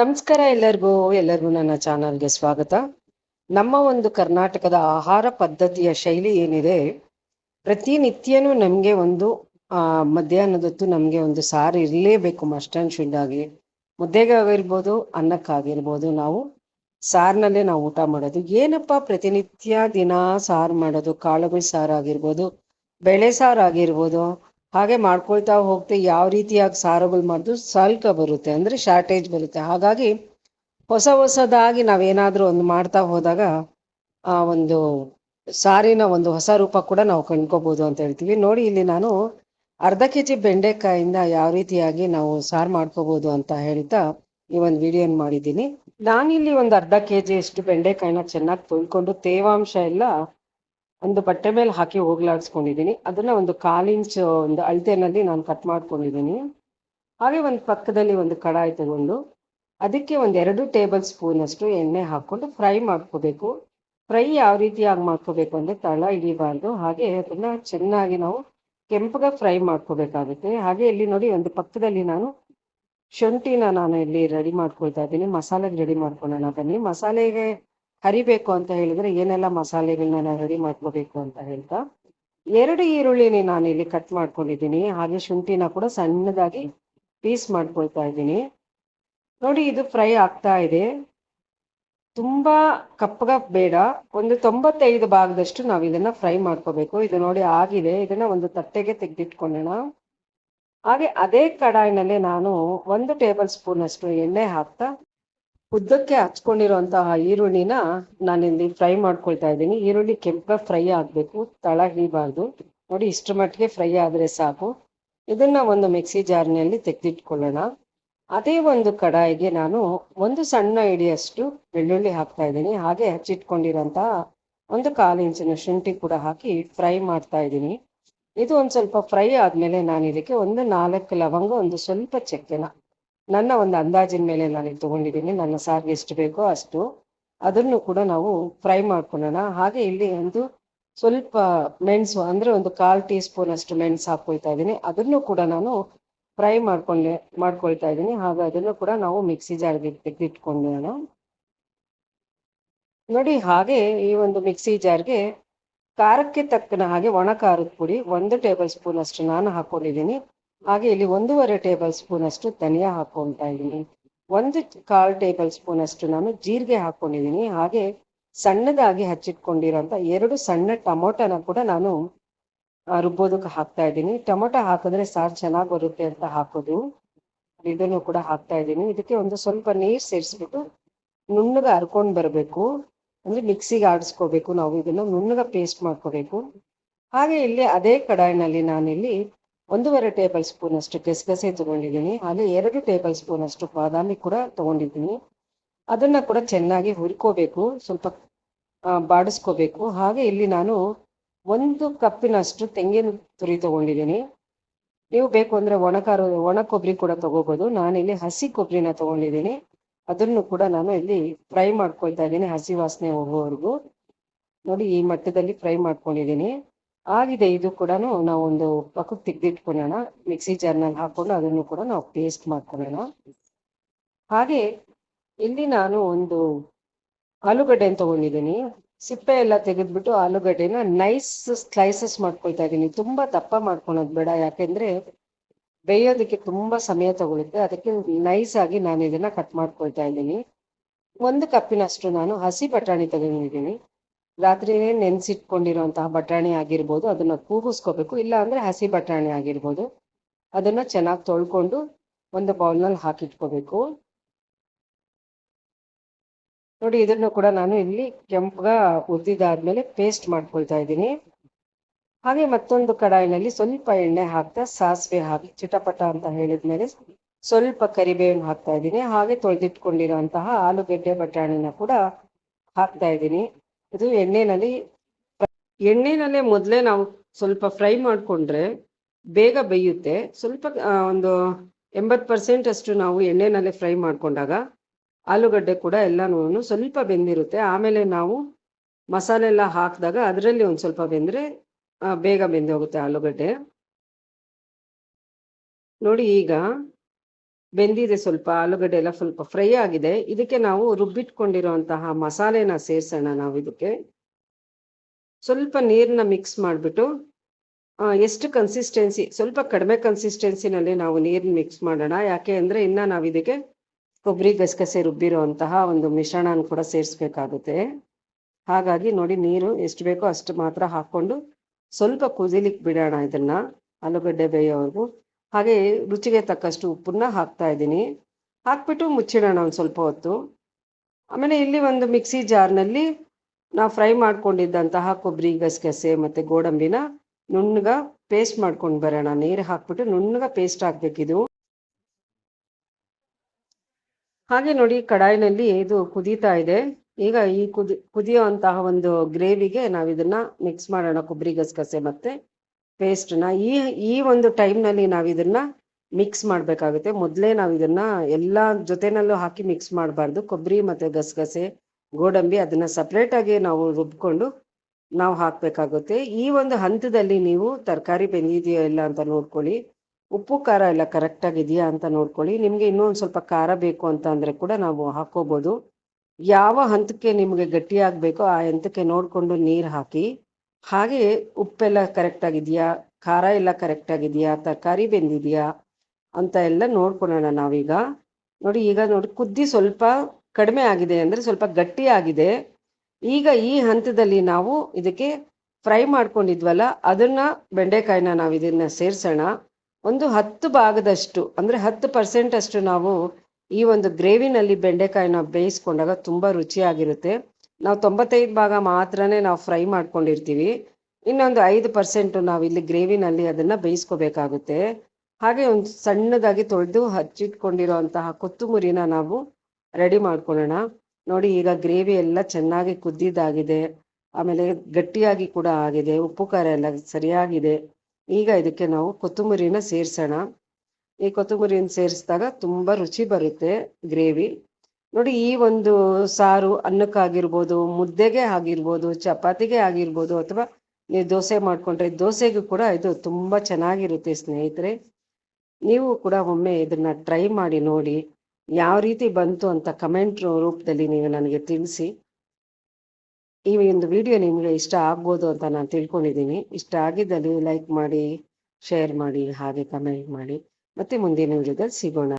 ನಮಸ್ಕಾರ ಎಲ್ಲರಿಗೂ ಎಲ್ಲರಿಗೂ ನನ್ನ ಚಾನಲ್ಗೆ ಸ್ವಾಗತ. ನಮ್ಮ ಒಂದು ಕರ್ನಾಟಕದ ಆಹಾರ ಪದ್ಧತಿಯ ಶೈಲಿ ಏನಿದೆ, ಪ್ರತಿನಿತ್ಯನೂ ನಮಗೆ ಒಂದು ಮಧ್ಯಾಹ್ನದತ್ತು ನಮಗೆ ಒಂದು ಸಾರು ಇರಲೇಬೇಕು ಮಸ್ಟ್ ಶುಂಡಾಗಿ ಶುಡ್ ಆಗಿ. ಮುದ್ದೆಗೆ ಆಗಿರ್ಬೋದು ಅನ್ನಕ್ಕಾಗಿರ್ಬೋದು, ನಾವು ಸಾರಿನಲ್ಲೇ ನಾವು ಊಟ ಮಾಡೋದು. ಏನಪ್ಪ ಪ್ರತಿನಿತ್ಯ ದಿನ ಸಾರು ಮಾಡೋದು? ಕಾಳುಗಳು ಸಾರು ಆಗಿರ್ಬೋದು, ಬೇಳೆ ಸಾರು ಆಗಿರ್ಬೋದು ಹಾಗೆ ಮಾಡ್ಕೊಳ್ತಾ ಹೋಗ್ತಾ ಯಾವ ರೀತಿಯಾಗಿ ಸಾರುಗಳು ಮಾಡಿದ್ರು ಸ್ವಲ್ಪ ಬರುತ್ತೆ, ಅಂದರೆ ಶಾರ್ಟೇಜ್ ಬರುತ್ತೆ. ಹಾಗಾಗಿ ಹೊಸ ಹೊಸದಾಗಿ ನಾವೇನಾದರೂ ಒಂದು ಮಾಡ್ತಾ ಹೋದಾಗ, ಆ ಒಂದು ಸಾರಿನ ಒಂದು ಹೊಸ ರೂಪ ಕೂಡ ನಾವು ಕಂಡ್ಕೋಬಹುದು ಅಂತ ಹೇಳ್ತೀವಿ. ನೋಡಿ, ಇಲ್ಲಿ ನಾನು ಅರ್ಧ ಕೆ ಜಿ ಬೆಂಡೆಕಾಯಿಂದ ಯಾವ ರೀತಿಯಾಗಿ ನಾವು ಸಾರು ಮಾಡ್ಕೋಬಹುದು ಅಂತ ಹೇಳ್ತಾ ಈ ಒಂದು ವಿಡಿಯೋನ ಮಾಡಿದ್ದೀನಿ. ನಾನಿಲ್ಲಿ ಒಂದು ಅರ್ಧ ಕೆ ಜಿ ಅಷ್ಟು ಬೆಂಡೆಕಾಯಿನ ಚೆನ್ನಾಗಿ ತೊಳ್ಕೊಂಡು ತೇವಾಂಶ ಎಲ್ಲ ಒಂದು ಬಟ್ಟೆ ಮೇಲೆ ಹಾಕಿ ಹೋಗ್ಲಾಡಿಸ್ಕೊಂಡಿದ್ದೀನಿ. ಅದನ್ನ ಒಂದು ಕಾಲು ಇಂಚ್, ಒಂದು ಅಳತೆನಲ್ಲಿ ನಾನು ಕಟ್ ಮಾಡ್ಕೊಂಡಿದ್ದೀನಿ. ಹಾಗೆ ಒಂದು ಪಕ್ಕದಲ್ಲಿ ಒಂದು ಕಡಾಯಿ ತಗೊಂಡು ಅದಕ್ಕೆ ಒಂದು ಎರಡು ಟೇಬಲ್ ಸ್ಪೂನ್ ಅಷ್ಟು ಎಣ್ಣೆ ಹಾಕ್ಕೊಂಡು ಫ್ರೈ ಮಾಡ್ಕೋಬೇಕು. ಫ್ರೈ ಯಾವ ರೀತಿಯಾಗಿ ಮಾಡ್ಕೋಬೇಕು ಅಂದರೆ ತಳ ಇಳಿಬಾರ್ದು ಹಾಗೆ ಅದನ್ನ ಚೆನ್ನಾಗಿ ನಾವು ಕೆಂಪಗ ಫ್ರೈ ಮಾಡ್ಕೋಬೇಕಾಗುತ್ತೆ. ಹಾಗೆ ಇಲ್ಲಿ ನೋಡಿ ಒಂದು ಪಕ್ಕದಲ್ಲಿ ನಾನು ಶುಂಠಿನ ನಾನು ಇಲ್ಲಿ ರೆಡಿ ಮಾಡ್ಕೊಳ್ತಾ ಇದ್ದೀನಿ. ಮಸಾಲೆಗೆ ರೆಡಿ ಮಾಡ್ಕೊಳ್ಳೋಣ ಬನ್ನಿ. ಮಸಾಲೆಗೆ ಹರಿಬೇಕು ಅಂತ ಹೇಳಿದ್ರೆ ಏನೆಲ್ಲ ಮಸಾಲೆಗಳನ್ನ ನಾನು ರೆಡಿ ಮಾಡ್ಕೋಬೇಕು ಅಂತ ಹೇಳ್ತಾ, ಎರಡು ಈರುಳ್ಳಿನೇ ನಾನು ಇಲ್ಲಿ ಕಟ್ ಮಾಡ್ಕೊಂಡಿದ್ದೀನಿ. ಹಾಗೆ ಶುಂಠಿನ ಕೂಡ ಸಣ್ಣದಾಗಿ ಪೀಸ್ ಮಾಡ್ಕೊಳ್ತಾ ಇದ್ದೀನಿ. ನೋಡಿ, ಇದು ಫ್ರೈ ಆಗ್ತಾ ಇದೆ. ತುಂಬಾ ಕಪ್ಪಗ ಬೇಡ. ಒಂದು ತೊಂಬತ್ತೈದು ಭಾಗದಷ್ಟು ನಾವು ಇದನ್ನ ಫ್ರೈ ಮಾಡ್ಕೋಬೇಕು. ಇದು ನೋಡಿ ಆಗಿದೆ. ಇದನ್ನ ಒಂದು ತಟ್ಟೆಗೆ ತೆಗೆದಿಟ್ಕೊಳ್ಳೋಣ. ಹಾಗೆ ಅದೇ ಕಡಾಯಿನಲ್ಲೇ ನಾನು ಒಂದು ಟೇಬಲ್ ಸ್ಪೂನ್ ಅಷ್ಟು ಎಣ್ಣೆ ಹಾಕ್ತಾ ಉದ್ದಕ್ಕೆ ಹಚ್ಕೊಂಡಿರುವಂತಹ ಈರುಳ್ಳಿನ ನಾನಿಲ್ಲಿ ಫ್ರೈ ಮಾಡ್ಕೊಳ್ತಾ ಇದ್ದೀನಿ. ಈರುಳ್ಳಿ ಕೆಂಪ ಫ್ರೈ ಆಗಬೇಕು, ತಳ ಹಿಡಿಬಾರ್ದು ನೋಡಿ, ಇಷ್ಟರ ಮಟ್ಟಿಗೆ ಫ್ರೈ ಆದರೆ ಸಾಕು. ಇದನ್ನ ಒಂದು ಮಿಕ್ಸಿ ಜಾರ್ನಲ್ಲಿ ತೆಗೆದಿಟ್ಕೊಳ್ಳೋಣ. ಅದೇ ಒಂದು ಕಡಾಯಿಗೆ ನಾನು ಒಂದು ಸಣ್ಣ ಇಡಿಯಷ್ಟು ಬೆಳ್ಳುಳ್ಳಿ ಹಾಕ್ತಾ ಇದ್ದೀನಿ. ಹಾಗೆ ಹಚ್ಚಿಟ್ಕೊಂಡಿರೋಂತಹ ಒಂದು ಕಾಲು ಇಂಚಿನ ಶುಂಠಿ ಕೂಡ ಹಾಕಿ ಫ್ರೈ ಮಾಡ್ತಾ ಇದ್ದೀನಿ. ಇದು ಒಂದು ಸ್ವಲ್ಪ ಫ್ರೈ ಆದಮೇಲೆ ನಾನು ಇದಕ್ಕೆ ಒಂದು ನಾಲ್ಕು ಲವಂಗ, ಒಂದು ಸ್ವಲ್ಪ ಚಕ್ಕೆನ ನನ್ನ ಒಂದು ಅಂದಾಜಿನ ಮೇಲೆ ನಾನು ಇದು ತಗೊಂಡಿದ್ದೀನಿ. ನನ್ನ ಸಾರಿಗೆ ಎಷ್ಟು ಬೇಕೋ ಅಷ್ಟು. ಅದನ್ನು ಕೂಡ ನಾವು ಫ್ರೈ ಮಾಡ್ಕೊಳ್ಳೋಣ. ಹಾಗೆ ಇಲ್ಲಿ ಒಂದು ಸ್ವಲ್ಪ ಮೆಣಸು, ಅಂದರೆ ಒಂದು ಕಾಲು ಟೀ ಸ್ಪೂನ್ ಅಷ್ಟು ಮೆಣಸು ಹಾಕ್ಕೊಳ್ತಾ ಇದ್ದೀನಿ. ಅದನ್ನು ಕೂಡ ನಾನು ಫ್ರೈ ಮಾಡ್ಕೊಂಡೆ, ಮಾಡ್ಕೊಳ್ತಾ ಇದ್ದೀನಿ. ಹಾಗೆ ಅದನ್ನು ಕೂಡ ನಾವು ಮಿಕ್ಸಿ ಜಾರ್ಗೆ ನಾನು ನೋಡಿ, ಹಾಗೆ ಈ ಒಂದು ಮಿಕ್ಸಿ ಜಾರ್ಗೆ ಖಾರಕ್ಕೆ ತಕ್ಕನ ಹಾಗೆ ಒಣ ಖಾರದ ಪುಡಿ ಒಂದು ಟೇಬಲ್ ಸ್ಪೂನ್ ಅಷ್ಟು ನಾನು ಹಾಕೊಂಡಿದ್ದೀನಿ ಹಾಗೆ ಇಲ್ಲಿ ಒಂದೂವರೆ ಟೇಬಲ್ ಸ್ಪೂನ್ ಅಷ್ಟು ಧನಿಯಾ ಹಾಕೊಳ್ತಾ ಇದ್ದೀನಿ. ಒಂದು ಕಾಲ್ ಟೇಬಲ್ ಸ್ಪೂನ್ ಅಷ್ಟು ನಾನು ಜೀರಿಗೆ ಹಾಕೊಂಡಿದ್ದೀನಿ ಹಾಗೆ ಸಣ್ಣದಾಗಿ ಹಚ್ಚಿಟ್ಕೊಂಡಿರೋಂಥ ಎರಡು ಸಣ್ಣ ಟೊಮೊಟೊನ ಕೂಡ ನಾನು ರುಬ್ಬೋದಕ್ಕೆ ಹಾಕ್ತಾ ಇದ್ದೀನಿ. ಟೊಮೊಟೊ ಹಾಕಿದ್ರೆ ಸಾರು ಚೆನ್ನಾಗಿ ಬರುತ್ತೆ ಅಂತ ಹಾಕೋದು. ಇದನ್ನು ಕೂಡ ಹಾಕ್ತಾ ಇದ್ದೀನಿ. ಇದಕ್ಕೆ ಒಂದು ಸ್ವಲ್ಪ ನೀರು ಸೇರಿಸ್ಬಿಟ್ಟು ನುಣ್ಣಗೆ ಹರ್ಕೊಂಡು ಬರಬೇಕು. ಅಂದ್ರೆ ಮಿಕ್ಸಿಗೆ ಆಡಿಸ್ಕೋಬೇಕು ನಾವು. ಇದನ್ನು ನುಣ್ಣಗೆ ಪೇಸ್ಟ್ ಮಾಡ್ಕೋಬೇಕು. ಹಾಗೆ ಇಲ್ಲಿ ಅದೇ ಕಡಾಯಿನಲ್ಲಿ ನಾನಿಲ್ಲಿ ಒಂದೂವರೆ ಟೇಬಲ್ ಸ್ಪೂನ್ ಅಷ್ಟು ಗಸಗಸೆ ತಗೊಂಡಿದ್ದೀನಿ. ಹಾಗೆ ಎರಡು ಟೇಬಲ್ ಸ್ಪೂನ್ ಅಷ್ಟು ಬಾದಾಮಿ ಕೂಡ ತಗೊಂಡಿದ್ದೀನಿ. ಅದನ್ನ ಕೂಡ ಚೆನ್ನಾಗಿ ಹುರ್ಕೋಬೇಕು, ಸ್ವಲ್ಪ ಬಾಡಿಸ್ಕೋಬೇಕು. ಹಾಗೆ ಇಲ್ಲಿ ನಾನು ಒಂದು ಕಪ್ಪಿನಷ್ಟು ತೆಂಗಿನ ತುರಿ ತಗೊಂಡಿದ್ದೀನಿ. ನೀವು ಬೇಕು ಅಂದ್ರೆ ಒಣಕಾರ ಒಣ ಕೊಬ್ಬರಿ ಕೂಡ ತಗೋಬಹುದು ನಾನಿಲ್ಲಿ ಹಸಿ ಕೊಬ್ಬರಿನ ತಗೊಂಡಿದ್ದೀನಿ. ಅದನ್ನು ಕೂಡ ನಾನು ಇಲ್ಲಿ ಫ್ರೈ ಮಾಡ್ಕೊಳ್ತಾ ಇದ್ದೀನಿ ಹಸಿ ವಾಸನೆ ಹೋಗೋವರೆಗೂ. ನೋಡಿ, ಈ ಮಟ್ಟದಲ್ಲಿ ಫ್ರೈ ಮಾಡ್ಕೊಂಡಿದ್ದೀನಿ. ಆಗಿದೆ, ಇದು ಕೂಡ ನಾವು ಒಂದು ಪಕ್ಕಕ್ಕೆ ತೆಗೆದಿಟ್ಕೊಳ್ಳೋಣ ಮಿಕ್ಸಿ ಜಾರ್ನಲ್ಲಿ ಹಾಕೊಂಡು ಅದನ್ನು ಕೂಡ ನಾವು ಪೇಸ್ಟ್ ಮಾಡ್ಕೊಳ್ಳೋಣ ಹಾಗೆ ಇಲ್ಲಿ ನಾನು ಒಂದು ಆಲೂಗಡ್ಡೆನ ತಗೊಂಡಿದ್ದೀನಿ. ಸಿಪ್ಪೆ ಎಲ್ಲ ತೆಗೆದ್ಬಿಟ್ಟು ಆಲೂಗಡ್ಡೆನ ನೈಸ್ ಸ್ಲೈಸಸ್ ಮಾಡ್ಕೊಳ್ತಾ ಇದ್ದೀನಿ. ತುಂಬಾ ದಪ್ಪ ಮಾಡ್ಕೊಳೋದು ಬೇಡ, ಯಾಕೆಂದ್ರೆ ಬೇಯೋದಕ್ಕೆ ತುಂಬಾ ಸಮಯ ತಗೊಳುತ್ತೆ. ಅದಕ್ಕೆ ನೈಸ್ ಆಗಿ ನಾನು ಇದನ್ನ ಕಟ್ ಮಾಡ್ಕೊಳ್ತಾ ಇದ್ದೀನಿ. ಒಂದು ಕಪ್ಪಿನಷ್ಟು ನಾನು ಹಸಿ ಬಟಾಣಿ ತಗೊಂಡಿದ್ದೀನಿ. ರಾತ್ರಿನೇ ನೆನೆಸಿಟ್ಕೊಂಡಿರುವಂತಹ ಬಟಾಣಿ ಆಗಿರ್ಬೋದು, ಅದನ್ನ ಕೂಗಿಸ್ಕೋಬೇಕು. ಇಲ್ಲ ಅಂದ್ರೆ ಹಸಿ ಬಟಾಣಿ ಆಗಿರ್ಬೋದು. ಅದನ್ನ ಚೆನ್ನಾಗಿ ತೊಳ್ಕೊಂಡು ಒಂದು ಬೌಲ್ನಲ್ಲಿ ಹಾಕಿಟ್ಕೋಬೇಕು. ನೋಡಿ, ಇದನ್ನು ಕೂಡ ನಾನು ಇಲ್ಲಿ ಕೆಂಪಗ ಉದ್ದಿದಾದ್ಮೇಲೆ ಪೇಸ್ಟ್ ಮಾಡ್ಕೊಳ್ತಾ ಇದ್ದೀನಿ. ಹಾಗೆ ಮತ್ತೊಂದು ಕಡಾಯಿನಲ್ಲಿ ಸ್ವಲ್ಪ ಎಣ್ಣೆ ಹಾಕ್ತಾ ಸಾಸಿವೆ ಹಾಕಿ, ಚಿಟಪಟ ಅಂತ ಹೇಳಿದ್ಮೇಲೆ ಸ್ವಲ್ಪ ಕರಿಬೇವನ್ನು ಹಾಕ್ತಾ ಇದ್ದೀನಿ. ಹಾಗೆ ತೊಳೆದಿಟ್ಕೊಂಡಿರುವಂತಹ ಆಲೂಗೆಡ್ಡೆ ಬಟಾಣಿನ ಕೂಡ ಹಾಕ್ತಾ ಇದ್ದೀನಿ. ಇದು ಎಣ್ಣೆನಲ್ಲಿ ಎಣ್ಣೆನಲ್ಲೇ ಮೊದಲೇ ನಾವು ಸ್ವಲ್ಪ ಫ್ರೈ ಮಾಡಿಕೊಂಡ್ರೆ ಬೇಗ ಬೇಯುತ್ತೆ. ಸ್ವಲ್ಪ ಒಂದು ಎಂಬತ್ತು ಪರ್ಸೆಂಟ್ ಅಷ್ಟು ನಾವು ಎಣ್ಣೆನಲ್ಲೇ ಫ್ರೈ ಮಾಡಿಕೊಂಡಾಗ ಆಲೂಗಡ್ಡೆ ಕೂಡ ಎಲ್ಲನೂ ಸ್ವಲ್ಪ ಬೆಂದಿರುತ್ತೆ. ಆಮೇಲೆ ನಾವು ಮಸಾಲೆ ಎಲ್ಲ ಹಾಕಿದಾಗ ಅದರಲ್ಲಿ ಒಂದು ಸ್ವಲ್ಪ ಬೆಂದರೆ ಬೇಗ ಬೆಂದೋಗುತ್ತೆ ಆಲೂಗಡ್ಡೆ. ನೋಡಿ ಈಗ ಬೆಂದಿದೆ ಸ್ವಲ್ಪ ಆಲೂಗಡ್ಡೆ ಎಲ್ಲ ಸ್ವಲ್ಪ ಫ್ರೈ ಆಗಿದೆ. ಇದಕ್ಕೆ ನಾವು ರುಬ್ಬಿಟ್ಕೊಂಡಿರುವಂತಹ ಮಸಾಲೆನ ಸೇರ್ಸೋಣ ನಾವು ಇದಕ್ಕೆ. ಸ್ವಲ್ಪ ನೀರನ್ನ ಮಿಕ್ಸ್ ಮಾಡಿಬಿಟ್ಟು ಎಷ್ಟು ಕನ್ಸಿಸ್ಟೆನ್ಸಿ ಸ್ವಲ್ಪ ಕಡಿಮೆ ಕನ್ಸಿಸ್ಟೆನ್ಸಿನಲ್ಲಿ ನಾವು ನೀರನ್ನ ಮಿಕ್ಸ್ ಮಾಡೋಣ. ಯಾಕೆ ಅಂದರೆ ಇನ್ನು ನಾವು ಇದಕ್ಕೆ ಕೊಬ್ಬರಿ ಗಸಗಸೆ ರುಬ್ಬಿರುವಂತಹ ಒಂದು ಮಿಶ್ರಣನ ಕೂಡ ಸೇರಿಸ್ಬೇಕಾಗುತ್ತೆ. ಹಾಗಾಗಿ ನೋಡಿ ನೀರು ಎಷ್ಟು ಬೇಕೋ ಅಷ್ಟು ಮಾತ್ರ ಹಾಕ್ಕೊಂಡು ಸ್ವಲ್ಪ ಕುದಿಲಿಕ್ಕೆ ಬಿಡೋಣ ಇದನ್ನ, ಆಲೂಗಡ್ಡೆ ಬೇಯೋವರೆಗೂ. ಹಾಗೆ ರುಚಿಗೆ ತಕ್ಕಷ್ಟು ಉಪ್ಪನ್ನ ಹಾಕ್ತಾ ಇದ್ದೀನಿ. ಹಾಕ್ಬಿಟ್ಟು ಮುಚ್ಚಿಡೋಣ ಒಂದು ಸ್ವಲ್ಪ ಹೊತ್ತು. ಆಮೇಲೆ ಇಲ್ಲಿ ಒಂದು ಮಿಕ್ಸಿ ಜಾರ್ನಲ್ಲಿ ನಾವು ಫ್ರೈ ಮಾಡ್ಕೊಂಡಿದ್ದಂತಹ ಕೊಬ್ಬರಿ ಗಸಗಸೆ ಮತ್ತು ಗೋಡಂಬಿನ ನುಣ್ಣಗ ಪೇಸ್ಟ್ ಮಾಡ್ಕೊಂಡು ಬರೋಣ. ನೀರು ಹಾಕ್ಬಿಟ್ಟು ನುಣ್ಣಗ ಪೇಸ್ಟ್ ಹಾಕ್ಬೇಕಿದು ಹಾಗೆ ನೋಡಿ ಕಡಾಯಿನಲ್ಲಿ ಇದು ಕುದೀತಾ ಇದೆ. ಈಗ ಈ ಕುದಿ, ಕುದಿಯುವಂತಹ ಒಂದು ಗ್ರೇವಿಗೆ ನಾವು ಇದನ್ನ ಮಿಕ್ಸ್ ಮಾಡೋಣ. ಕೊಬ್ಬರಿ ಗಸಗಸೆ ಮತ್ತೆ ಪೇಸ್ಟ್ನ ಈ ಈ ಒಂದು ಟೈಮ್ನಲ್ಲಿ ನಾವು ಇದನ್ನ ಮಿಕ್ಸ್ ಮಾಡಬೇಕಾಗುತ್ತೆ. ಮೊದಲೇ ನಾವು ಇದನ್ನ ಎಲ್ಲ ಜೊತೆನಲ್ಲೂ ಹಾಕಿ ಮಿಕ್ಸ್ ಮಾಡಬಾರ್ದು. ಕೊಬ್ಬರಿ ಮತ್ತೆ ಗಸಗಸೆ, ಗೋಡಂಬಿ ಅದನ್ನ ಸಪ್ರೇಟಾಗಿ ನಾವು ರುಬ್ಕೊಂಡು ನಾವು ಹಾಕಬೇಕಾಗುತ್ತೆ. ಈ ಒಂದು ಹಂತದಲ್ಲಿ ನೀವು ತರಕಾರಿ ಬೆಂದಿದೆಯೋ ಇಲ್ಲ ಅಂತ ನೋಡ್ಕೊಳ್ಳಿ. ಉಪ್ಪು, ಖಾರ ಎಲ್ಲ ಕರೆಕ್ಟಾಗಿ ಇದೆಯಾ ಅಂತ ನೋಡ್ಕೊಳ್ಳಿ. ನಿಮಗೆ ಇನ್ನೊಂದು ಸ್ವಲ್ಪ ಖಾರ ಬೇಕು ಅಂತ ಅಂದರೆ ಕೂಡ ನಾವು ಹಾಕೋಬೋದು ಯಾವ ಹಂತಕ್ಕೆ ನಿಮಗೆ ಗಟ್ಟಿಯಾಗಬೇಕೋ ಆ ಹಂತಕ್ಕೆ ನೋಡಿಕೊಂಡು ನೀರು ಹಾಕಿ. ಹಾಗೆ ಉಪ್ಪೆಲ್ಲ ಕರೆಕ್ಟಾಗಿದೆಯಾ ಖಾರ ಎಲ್ಲ ಕರೆಕ್ಟಾಗಿದೆಯಾ ತರಕಾರಿ ಬೆಂದಿದೆಯಾ? ಅಂತ ಎಲ್ಲ ನೋಡ್ಕೊಳ್ಳೋಣ ನಾವೀಗ. ನೋಡಿ, ಈಗ ನೋಡಿ, ಕುದ್ದಿ ಸ್ವಲ್ಪ ಕಡಿಮೆ ಆಗಿದೆ ಅಂದರೆ ಸ್ವಲ್ಪ ಗಟ್ಟಿ ಆಗಿದೆ. ಈಗ ಈ ಹಂತದಲ್ಲಿ ನಾವು ಇದಕ್ಕೆ ಫ್ರೈ ಮಾಡ್ಕೊಂಡಿದ್ವಲ್ಲ, ಅದನ್ನ ಬೆಂಡೆಕಾಯಿನ ನಾವು ಇದನ್ನ ಸೇರಿಸೋಣ. ಒಂದು ಹತ್ತು ಭಾಗದಷ್ಟು, ಅಂದರೆ ಹತ್ತು ಪರ್ಸೆಂಟ್ ಅಷ್ಟು ನಾವು ಈ ಒಂದು ಗ್ರೇವಿನಲ್ಲಿ ಬೆಂಡೆಕಾಯಿನ ಬೇಯಿಸ್ಕೊಂಡಾಗ ತುಂಬ ರುಚಿಯಾಗಿರುತ್ತೆ. ನಾವು ತೊಂಬತ್ತೈದು ಭಾಗ ಮಾತ್ರನೇ ನಾವು ಫ್ರೈ ಮಾಡ್ಕೊಂಡಿರ್ತೀವಿ. ಇನ್ನೊಂದು ಐದು ಪರ್ಸೆಂಟು ನಾವು ಇಲ್ಲಿ ಗ್ರೇವಿನಲ್ಲಿ ಅದನ್ನು ಬೇಯಿಸ್ಕೋಬೇಕಾಗುತ್ತೆ. ಹಾಗೆ ಒಂದು ಸಣ್ಣದಾಗಿ ತೊಳೆದು ಹಚ್ಚಿಟ್ಕೊಂಡಿರೋಂತಹ ಕೊತ್ತಂಬರಿನ ನಾವು ರೆಡಿ ಮಾಡ್ಕೊಳ್ಳೋಣ. ನೋಡಿ ಈಗ ಗ್ರೇವಿ ಎಲ್ಲ ಚೆನ್ನಾಗಿ ಕುದ್ದಿದ್ದಾಗಿದೆ. ಆಮೇಲೆ ಗಟ್ಟಿಯಾಗಿ ಕೂಡ ಆಗಿದೆ. ಉಪ್ಪು ಖಾರ ಎಲ್ಲ ಸರಿಯಾಗಿದೆ. ಈಗ ಇದಕ್ಕೆ ನಾವು ಕೊತ್ತಂಬರಿನ ಸೇರಿಸೋಣ. ಈ ಕೊತ್ತಂಬರಿನ ಸೇರಿಸಿದಾಗ ತುಂಬ ರುಚಿ ಬರುತ್ತೆ ಗ್ರೇವಿ. ನೋಡಿ, ಈ ಒಂದು ಸಾರು ಅನ್ನಕ್ಕಾಗಿರ್ಬೋದು ಮುದ್ದೆಗೆ ಆಗಿರ್ಬೋದು, ಚಪಾತಿಗೆ ಆಗಿರ್ಬೋದು, ಅಥವಾ ನೀವು ದೋಸೆ ಮಾಡಿಕೊಂಡ್ರೆ ದೋಸೆಗೂ ಕೂಡ ಇದು ತುಂಬ ಚೆನ್ನಾಗಿರುತ್ತೆ ಸ್ನೇಹಿತರೆ. ನೀವು ಕೂಡ ಒಮ್ಮೆ ಇದನ್ನ ಟ್ರೈ ಮಾಡಿ ನೋಡಿ, ಯಾವ ರೀತಿ ಬಂತು ಅಂತ ಕಮೆಂಟ್ ರೂಪದಲ್ಲಿ ನೀವು ನನಗೆ ತಿಳಿಸಿ. ಈ ಒಂದು ವಿಡಿಯೋ ನಿಮಗೆ ಇಷ್ಟ ಆಗ್ಬೋದು ಅಂತ ನಾನು ತಿಳ್ಕೊಂಡಿದ್ದೀನಿ. ಇಷ್ಟ ಆಗಿದ್ದಲ್ಲಿ ಲೈಕ್ ಮಾಡಿ ಶೇರ್ ಮಾಡಿ, ಹಾಗೆ ಕಮೆಂಟ್ ಮಾಡಿ. ಮತ್ತೆ ಮುಂದಿನ ವಿಡಿಯೋದಲ್ಲಿ ಸಿಗೋಣ.